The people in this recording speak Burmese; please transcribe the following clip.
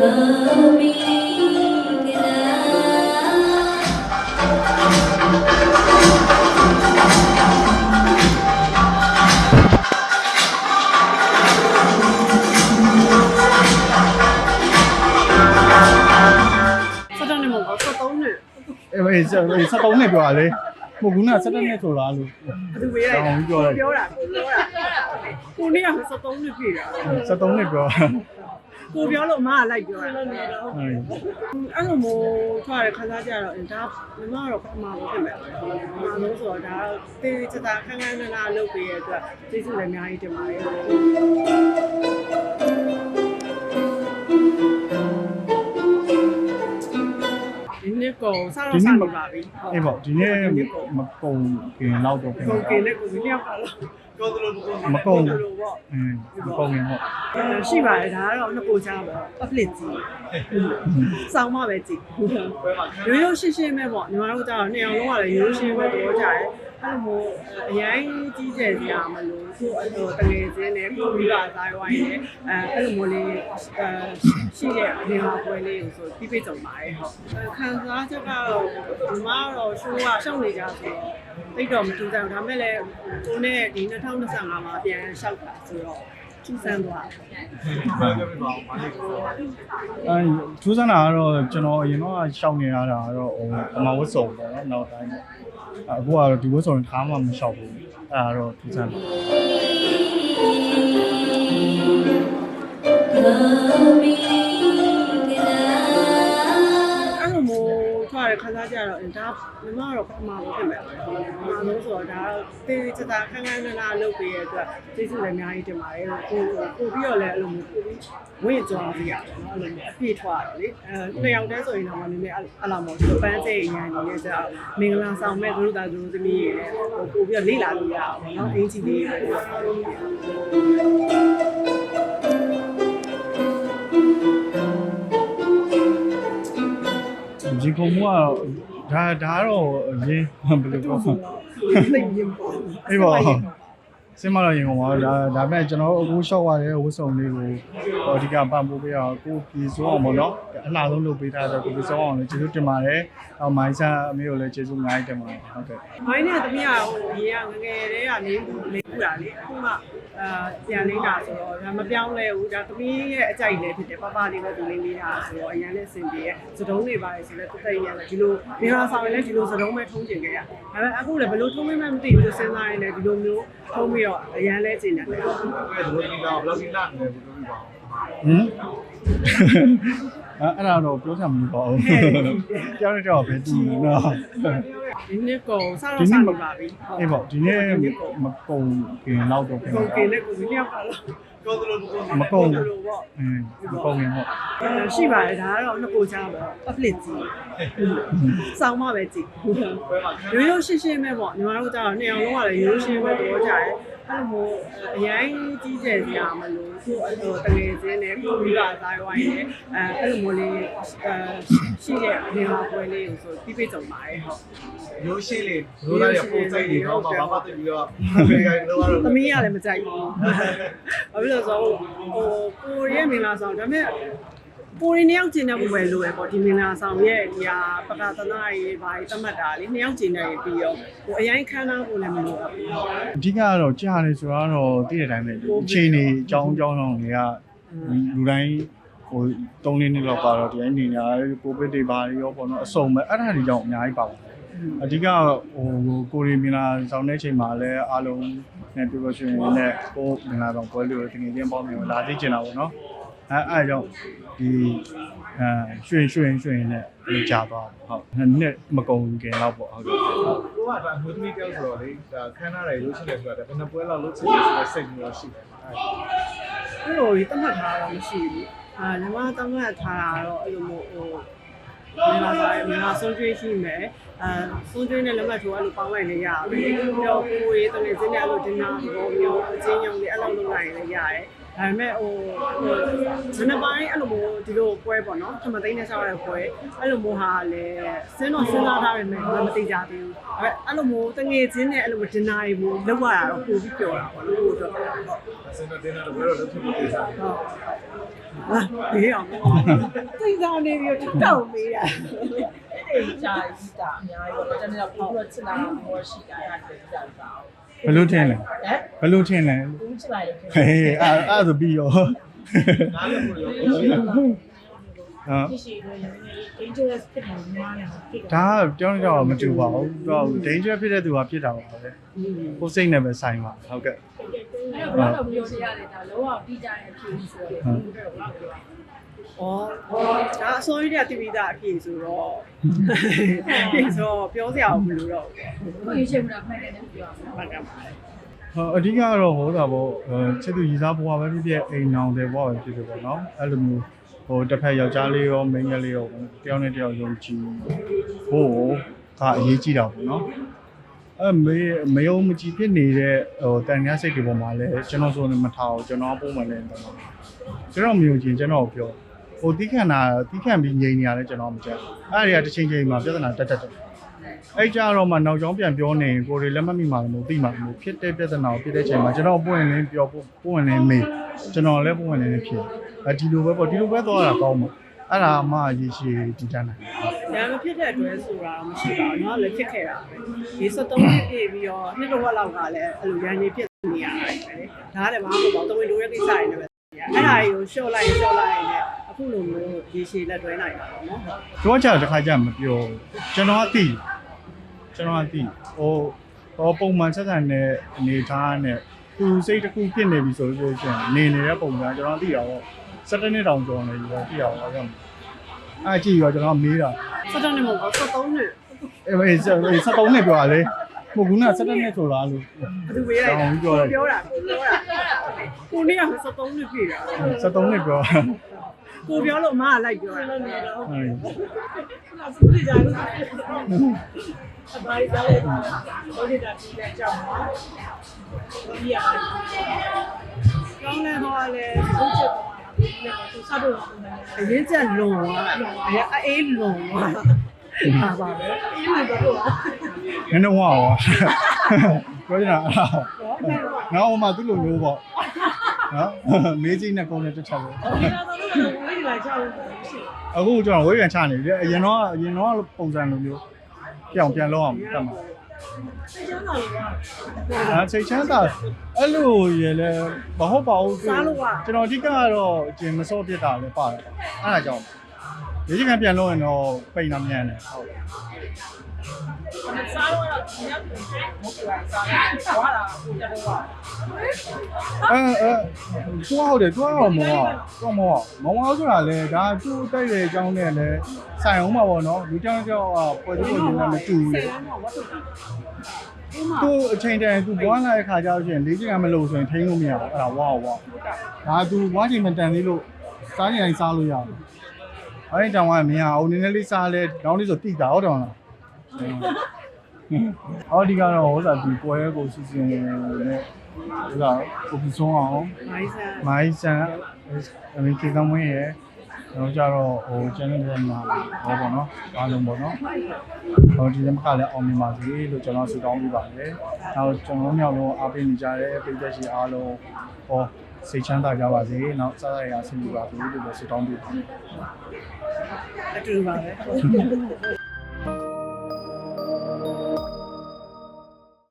အေးဆက်တော့နဲ့ပြောရလေဟိုကူကဆက်တော့နဲ့ဆိုလားလို့ဘယ်သူဝေးရလဲပြောတာပြောတာကိုနေက73နဲ့ပြေးတာ73နဲ့ပြောတာ ကိုပြောလို့အမကလိုက်ပြောတာအဲ့လိုမျိုးထွက်ရခန်းစားကြတော့ဒါမမကတော့ပထမဆုံးဖြစ်မယ်ပထမဆုံးဆိုတော့ဒါတေးချတာခန်းခန်းနာနာလုပ်ပေးရတဲ့အတွက်ကျေးဇူးလည်းအများကြီးတင်ပါတယ် ဒီနေ့ကိုစားတော့စားနေပါပြီအေးပေါ့ဒီနေ့မကုံခင်လောက်တော့ခင်ကိုကင်းနဲ့ကိုကြီးရောက်ပါလားမကုံလို့ပေါ့အင်းမကုံရင်ပေါ့ရှိပါတယ်ဒါကတော့နှစ်ကိုကြားပေါ့ public ကြီးစောင်းမပဲကြည့်ရိုးရိုးရှင်းရှင်းပဲပေါ့ညီမတို့ကျတော့နှစ်အောင်လုံးကလည်းရိုးရိုးရှင်းပဲပြောကြတယ် အဲ့လိုမျိုးအရင်ကြီးကျယ်စရာမလိုကိုအဲ့လိုတကယ်ချင်းနဲ့ကိုပြီးပါသားဝိုင်းနဲ့အဲအဲ့လိုမျိုးလေးအဲရှိတဲ့နေရာပွဲလေးကိုဆိုပြီးပြည့်စုံပါတယ်ဟုတ်ခံစားချက်ကတော့ညီမကတော့ရှိုးကရှောက်နေကြဆိုတော့တိတ်တော့မတူကြဘူးဒါပေမဲ့လည်းကိုနဲ့ဒီ2025မှာပြန်လျှောက်တာဆိုတော့ကျူးစမ်းသွားတယ်အဲထူးဆန်းတာကတော့ကျွန်တော်အရင်တော့ရှောက်နေရတာကတော့ဟိုအမဝတ်စုံပေါ့နော်နောက်တိုင်းပေါ့ အခုကတော့ဒီဝတ်စုံထားမှမရှောက်ဘူးအဲ့ဒါတော့ထူးဆန်းတယ် ခန်းစားကြတော့ဒါမမကတော့ပထမဆုံးဖြစ်မယ်ပထမဆုံးဆိုတော့ဒါတေးချတာခန်းခန်းနာနာလုပ်ပေးရတဲ့အတွက်ကျေးဇူးလည်းအများကြီးတင်ပါတယ်ကိုကိုပြီးတော့လည်းအဲ့လိုမျိုးကိုပြီးဝင့်ကြွားပြရတယ်နော်အဲ့လိုမျိုးအပြည့်ထွက်ရတယ်လေအဲနှစ်ယောက်တည်းဆိုရင်တော့နည်းနည်းအလားမော်ပန်းစိတ်အရန်နေကြတော့မင်္ဂလာဆောင်မဲ့သူတို့သားသူတို့သမီးတွေလည်းဟိုပို့ပြီးတော့လေ့လာလို့ရအောင်နော်အင်ဂျီလေးတွေ ဒီကုံမှုကတော့ဒါဒါကတော့အရင်ဘယ်လိုပြောသိရင်ပေါ့အေးပါစင်မလာရင်ဟောဒါဒါပေမဲ့ကျွန်တော်အခုရှော့ရတဲ့ဝတ်စုံလေးကိုဟောအဓိကပံ့ပိုးပေးအောင်ကိုပြည်စိုးအောင်ပေါ့နော်အလှဆုံးလုပ်ပေးထားတဲ့ကိုပြည်စိုးအောင်လည်းကျေးဇူးတင်ပါတယ်။အော်မိုင်းဆန်အမေကိုလည်းကျေးဇူးအများကြီးတင်ပါတယ်ဟုတ်ကဲ့မိုင်းနဲ့သမီးကဟိုရေကငငယ်တည်းကနေလေးပူတာလေအခုမှ အာပြန်လေးတာဆိုတော့ဒါမပြောင်းလဲဘူးဒါသမီးရဲ့အကြိုက်လည်းဖြစ်တယ်ပပလေးပဲသူလေးလေးတာဆိုတော့အရင်လည်းစင်ပြေရဲ့စတုံးတွေပါတယ်ဆိုလည်းတက်တက်ရလည်းဒီလိုမင်္ဂလာဆောင်ရင်လည်းဒီလိုစတုံးပဲထုံးကျင်ခဲ့ရဒါပေမဲ့အခုလည်းဘယ်လိုထုံးမမှမသိဘူးလို့စဉ်းစားရင်လည်းဒီလိုမျိုးထုံးပြီးတော့အရင်လဲကျင်တယ်အဲ့ဒါတို့ဒီတော့ဘယ်လောက်ကြီးလာနေလဲဘယ်လိုပြောပါဟဦးမ်အဲ့ဒါတော့ပြောချင်မလို့ပါဘူး။ကြောက်တော့ပဲတူနော် ဒီနေ့ကိုစားတော့စားနေပါပြီ။အေးပေါ့ဒီနေ့မကုံခင်လောက်တော့ခင်ကိုကင်းနဲ့ကိုကြီးရောက်ပါလားပြောသလိုဘယ်လိုမကုံလို့ပေါ့အင်းမကုံရင်ပေါ့ရှိပါတယ်ဒါကတော့နှစ်ကိုကြားပေါ့ public ကြီးစောင်းမပဲကြည့်ရိုးရိုးရှင်းရှင်းပဲပေါ့ညီမတို့ကျတော့နှစ်အောင်လုံးကလည်းရိုးရိုးရှင်းပဲပြောကြတယ်အဲ့လိုမျိုးအရင်ကြီးကျယ်စရာမလိုကိုအဲ့လိုတကယ်ချင်းနဲ့ကိုပြီးပါသားဝိုင်းနဲ့အဲအဲ့လိုမျိုးလေးအဲရှိတဲ့နေရာပွဲလေးကိုဆိုပြီးပြည့်စုံပါတယ်ဟုတ်ရိုးရှင်းလေးရိုးသားရပုံစိတ်တွေတော့ဘာမှသိပြီးတော့ဘယ်ကိုတော့သမီးကလည်းမကြိုက်ဘူး။ဘာဖြစ်လို့လဲဆိုတော့ဟိုကိုရီးယားမင်္ဂလာဆောင်ဒါပေမဲ့ ကိုရီးနှစ်ယောက်ကျင်တဲ့ဘယ်လိုပဲပေါ့ဒီမင်္ဂလာဆောင်ရဲ့ဒီဟာပကသနာရေးဘာကြီးတတ်မှတ်တာလေနှစ်ယောက်ကျင်နေပြီးတော့ဟိုအရင်ခန်းသားကိုလည်းမလိုဘူး။အဓိကကတော့ကြားတယ်ဆိုတော့တည့်တဲ့အတိုင်းပဲအချိန်နေအကြောင်းအကြောင်းတော့တွေကလူတိုင်းဟို3လေးနှစ်လောက်ကတော့ဒီတိုင်းနေညာကိုဗစ်တွေဘာတွေရောပေါ့နော်အစုံပဲအဲ့ဒါတွေကြောင့်အများကြီးပါပါတယ်အဓိကဟိုကိုရီမင်လာဆောင်တဲ့ချိန်မှာလည်းအားလုံးနဲ့ပြောလို့ရှိရင်လည်းကိုမင်လာဆောင်ပွဲလို့တကယ်ချင်းပေါ့မျိုးလာသိကျင်တာပေါ့နော်အဲအဲ့ကြောင့် ဒီအဲရွှင်ရွှင်ရွှင်နဲ့ကြာသွားဟုတ်နှစ်မကုန်ခင်တော့ပေါ့ဟုတ်ကဲ့ကိုကတော့အမှုသမီးတယောက်ဆိုတော့လေဒါခန်းထားတယ်ရိုးရှင်းတယ်ဆိုတာဘယ်နှပွဲလောက်လုပ်ချင်တယ်ဆိုတော့စိတ်မျိုးရှိတယ်အဲ့လိုတတ်မှတ်ထားတာမရှိဘူး။အာညီမတတ်မှတ်ထားတာတော့အဲ့လိုမျိုးဟိုမင်္ဂလာဆောင်မင်္ဂလာဆုံးကျွေးရှိမယ်။အာဆုံးကျွေးနဲ့လက်မှတ်ထိုးအဲ့လိုပေါင်းလိုက်လည်းရတယ်။ပြီးတော့ကိုယ်ရေးတကယ်ချင်းနဲ့အဲ့လိုဒင်နာဘောမျိုးအချင်းညုံလေးအဲ့လိုလုပ်လိုက်ရင်လည်းရတယ်။ ဒါပေမဲ့ဟိုမနက်ပိုင်းအဲ့လိုမျိုးဒီလိုပွဲပေါ့နော်ထမသိန်းနဲ့ဆောက်ရတဲ့ပွဲအဲ့လိုမျိုးဟာလည်းစဉ်းတော့စဉ်းစားထားပေမဲ့မသိကြသေးဘူးအဲ့အဲ့လိုမျိုးတငယ်ချင်းနဲ့အဲ့လိုမျိုးဒင်နာတွေမျိုးလောက်ရတာတော့ပိုပြီးပျော်တာပေါ့လို့တို့တော့ဆင်းတော့တင်းတော့ဘယ်တော့လုပ်ဖြစ်ဖို့ကိစ္စလဲဟုတ်ဟာဘေးအောင်သိဆောင်နေပြီးတော့တောက်မေးတာအဲ့ဒီကြာကြီးတာအများကြီးပေါ့တနေ့တော့ပို့ပြီးတော့ချစ်လာတာမျိုးရှိတာအဲ့ဒါကြည့်ကြတာအောင်ဘယ်လိုထင်လဲဟမ် ဘယ်လိုထင်လဲဘူးချစ်လိုက်လို့ဟေးအဲ့အဲ့ဆိုပြီးရောနားလည်ဖို့ရောရှိတာအာဖြစ်ရှိလို့လည်း dangerous ဖြစ်တယ်များတယ်ဖြစ်တယ်ဒါကပြောနေကြတော့မတူပါဘူးသူက danger ဖြစ်တဲ့သူကဖြစ်တာပါပဲကိုယ်စိတ်နဲ့ပဲဆိုင်ပါဟုတ်ကဲ့အဲ့တော့ဘယ်တော့ပြောရရတယ်ဒါလုံးဝပြီးကြတဲ့အဖြစ်ဆိုတော့ဩဒါအစိုးရကတပိတာအဖြစ်ဆိုတော့ဒီဆိုပြောစရာမလိုတော့ဘူးကိုယ်ရှိမှမှန်တယ်ပြောရမှာမှန်ကန်ပါလေ ဟောအဓိကတော့ဟောတာပေါ့အဲချစ်သူရည်စားဘဝပဲဖြစ်ဖြစ်အိမ်နောင်တယ်ဘဝပဲဖြစ်ဖြစ်ပေါ့နော်အဲ့လိုမျိုးဟိုတစ်ဖက်ယောက်ျားလေးရောမိန်းကလေးရောတယောက်နဲ့တယောက်ယုံကြည်ဖို့ကအရေးကြီးတာပေါ့နော်အဲမေမယုံမကြည်ဖြစ်နေတဲ့ဟိုတန်မြတ်စိတ်တွေပေါ်မှာလည်းကျွန်တော်ဆိုရင်မထားဘူးကျွန်တော်ပုံမှန်လည်းတော့ကျွန်တော်မယုံကြည်ကျွန်တော်ပြောဟိုတီးခန့်တာတီးခန့်ပြီးငြိမ်နေရတယ်ကျွန်တော်မကြက်အဲ့ဒီကတစ်ချိန်ချိန်မှာပြဿနာတက်တက်တယ် အဲ့ကြတော့မှနောက်ကျောင်းပြန်ပြောနေရင်ကိုယ်တွေလက်မမိမှလည်းမသိမှမဟုတ်ဖြစ်တဲ့ပြဿနာကိုဖြစ်တဲ့ချိန်မှာကျွန်တော်ပွင့်လင်းပြောပွင့်လင်းမေးကျွန်တော်လည်းပွင့်လင်းနေဖြစ်အဲဒီလိုပဲပေါ့ဒီလိုပဲသွားတာကောင်းမှာအဲ့ဒါမှရေရှည်တည်တတ်နိုင် ဒါမဖြစ်တဲ့အတွက်ဆိုတာတော့မရှိပါဘူးเนาะလည်းဖြစ်ခဲ့တာပဲဒီ73နှစ်ပြည့်ပြီးတော့နှစ်တစ်ဝက်လောက်ကလည်းအဲ့လိုရန်နေဖြစ်နေရတာပဲလေဒါကလည်းမဟုတ်ပါဘူးတဝင်းတို့ရဲ့ကိစ္စတွေလည်းပဲအဲ့ဒါကြီးကိုရှော့လိုက်ရှော့လိုက်နဲ့အခုလိုမျိုးရေရှည်လက်တွဲနိုင်တာပေါ့နော် တော့ကြတစ်ခါကြမပြောဘူးကျွန်တော်အသိ ကျွန်တော်အသိဟိုဟောပုံမှန်ဆက်ဆံတဲ့အနေထားနဲ့သူစိတ်တစ်ခုဖြစ်နေပြီဆိုလို့ရှိရင်နေနေတဲ့ပုံစံကျွန်တော်သိတာပေါ့17နှစ်တောင်ကျော်နေပြီတော့သိရပါတော့အဲ့ကြည့်ရောကျွန်တော်မေးတာ73နှစ်မဟုတ်ဘူး73နှစ်အေးအေး73နှစ်ပြောရလေဟိုကက17နှစ်ဆိုတာလို့ဘယ်သူပေးလိုက်တောင်းပြောလိုက်ပြောတာပြောတာကိုနေ့က73နှစ်ပြည့်တာ73နှစ်ပြောကိုပြောလို့အမကလိုက်ပြောတာဟုတ် စုလိကြလို့အဘာကြီးကြောက်လို့ဟိုဒီတာပြီးတဲ့အကြောင်းပါဒီရကောင်းလဲဟောလဲဘုချစ်ပေါ်လာတယ်သူစားတော့ပုံစံအရင်ကျလွန်သွားတာအေးလွန်သွားတာပါပဲအေးလို့တော့ပါနည်းနည်းဝါရောပြောချင်တာအဲ့ဒါနောက်ဟိုမှာသူ့လိုမျိုးပေါ့နော်မေးကြည့်နဲ့ကုန်းနဲ့တစ်ချက်ပဲဒီတော့တော့ဝေးလာကြလို့ရှိတယ်အခုကျွန်တော်ဝေးကန်ချနေတယ်အရင်တော့အရင်တော့ပုံစံလိုမျိုး ပြောင်းပြန်လောက်အောင်တတ်မှာစိတ်ချမ်းသာလို့ပါအဲစိတ်ချမ်းသာအဲ့လိုရလဲမဟုတ်ပါဘူးကျွန်တော်အဓိကကတော့အကျင်မစော့ပြစ်တာလည်းပါတယ်အဲ့ဒါကြောင့် ဒီချိန်ပြန်လို့ရင်တော့ပိန်တာမြန်တယ်ဟုတ်စားတော့တော့ညက်တယ်မဟုတ်ဘူးစားတယ်ဝါတာကိုတက်တော့အဲအဲသူဟုတ်တယ်သူကတော့မောတော့မောမောမောဆိုတာလေဒါသူ့တိုက်ရဲ့အကြောင်းနဲ့လည်းဆိုင်အောင်ပါပေါ့နော်လူကြောင်ကြောင်ပွဲတူပုံနဲ့မတူဘူးလေဆယ်တန်းတော့ဝတ်ထုတ်တာဒီမှာသူအချိန်တန်သူဘွားလာတဲ့ခါကျတော့ရှင်လေးချိန်ကမလို့ဆိုရင်ထိန်းလို့မရဘူးအဲ့ဒါဝါဝါဒါသူဘွားချိန်မတန်သေးလို့စားရင်စားလို့ရတယ် အဲ့ဒီတောင်ကမရအောင်နည်းနည်းလေးစားလဲတောင်းလေးဆိုတိတာဟုတ်တယ်မလားအော်ဒီကတော့ဟိုစားဒီပွဲကိုစီစဉ်နေဟိုစားကိုပီဆုံးအောင်မိုင်းဆန်မိုင်းဆန်အမေကေကမွေးရယ်တော့ကြတော့ဟို channel တွေမှာဟောပေါ့နော်အားလုံးပေါ့နော်ဟိုဒီလမ်းကလည်းအောင်မြင်ပါစေလို့ကျွန်တော်ဆုတောင်းပေးပါတယ်နောက်ကျွန်တော်မြောက်လုံးအားပေးနေကြတဲ့ပြည်သက်ရှိအားလုံးဟောစိတ်ချမ်းသာကြပါစေနောက်စားရရဆင်းပြေပါစေလို့လည်းဆုတောင်းပေးပါတယ် အတူတူပါပဲ